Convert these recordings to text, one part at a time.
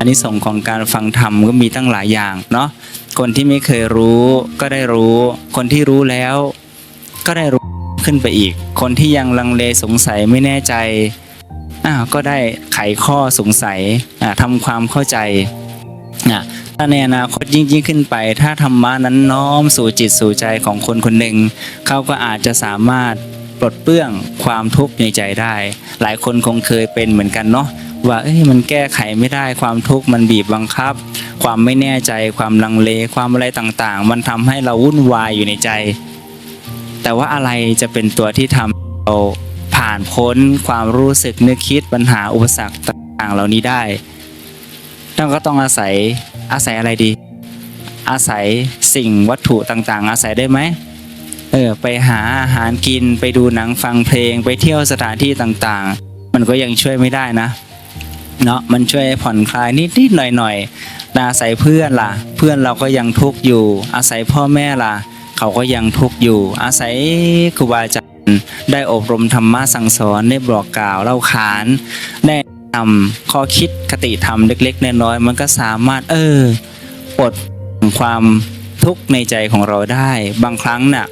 อันนี้ส่งของการฟังธรรมก็มีตั้งหลายอย่างเนาะคนที่ไม่เคยรู้ก็ได้รู้ คนที่รู้แล้วก็ได้รู้ขึ้นไปอีก คนที่ยังลังเลสงสัยไม่แน่ใจอ่าวก็ได้ไขข้อสงสัยอ่าทำความเข้าใจอ่าถ้าในอนาคตยิ่งยิ่งขึ้นไป ถ้าธรรมะนั้นน้อมสู่จิตสู่ใจของคนคนหนึ่งเขาก็อาจจะสามารถปลดเปลื้องความทุกข์ในใจได้ หลายคนคงเคยเป็นเหมือนกันเนาะ ว่าเอ้ยมันแก้ไขไม่ได้ความทุกข์มันบีบบังคับ ความไม่แน่ใจความลังเลความอะไรต่างๆ มันทำให้เราวุ่นวายอยู่ในใจ แต่ว่าอะไรจะเป็นตัวที่ทำให้เราผ่านพ้นความรู้สึกนึกคิดปัญหาอุปสรรคต่างๆ เหล่านี้ได้ต้องก็ต้องอาศัยอาศัยอะไรดี อาศัยสิ่งวัตถุต่างๆ อาศัยได้ไหมเออไปหาอาหารกินไปดูหนังฟังเพลง ไปเที่ยวสถานที่ต่างๆ มันก็ยังช่วยไม่ได้นะ เนาะมันช่วยผ่อนคลายนิดๆหน่อยๆแต่อาศัยเพื่อนล่ะ เพื่อนเราก็ยังทุกข์อยู่ อาศัยพ่อแม่ล่ะ เขาก็ยังทุกข์อยู่ อาศัยครูบาอาจารย์ได้อบรมธรรมะสั่งสอนได้บอกกล่าวเล่าขานได้นำข้อคิดคติธรรมเล็กๆน้อยๆมันก็สามารถเออปลดความทุกข์ในใจของเราได้ บางครั้งน่ะ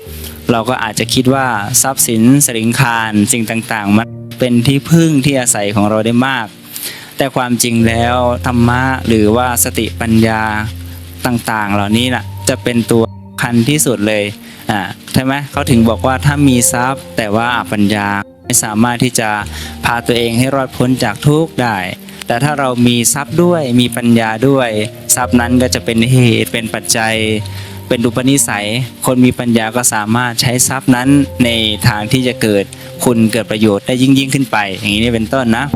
เราก็อาจจะคิดว่าทรัพย์สินสริงคารสิ่งต่างๆ มันเป็นที่พึ่งที่อาศัยของเราได้มาก แต่ความจริงแล้วธรรมะหรือว่าสติปัญญาต่างๆ เหล่านี้น่ะจะเป็นตัวสำคัญที่สุดเลยอ่าใช่ไหมเขาถึงบอกว่าถ้ามีทรัพย์ แต่ว่าปัญญาไม่สามารถที่จะพาตัวเองให้รอดพ้นจากทุกข์ได้ แต่ถ้าเรามีทรัพย์ด้วยมีปัญญาด้วย ทรัพย์นั้นก็จะเป็นเหตุเป็นปัจจัยเป็นอุปนิสัย คนมีปัญญาก็สามารถใช้ทรัพย์นั้นในทางที่จะเกิดคุณเกิดประโยชน์ได้ยิ่งยิ่งๆขึ้นไป อย่างนี้เป็นต้นนะ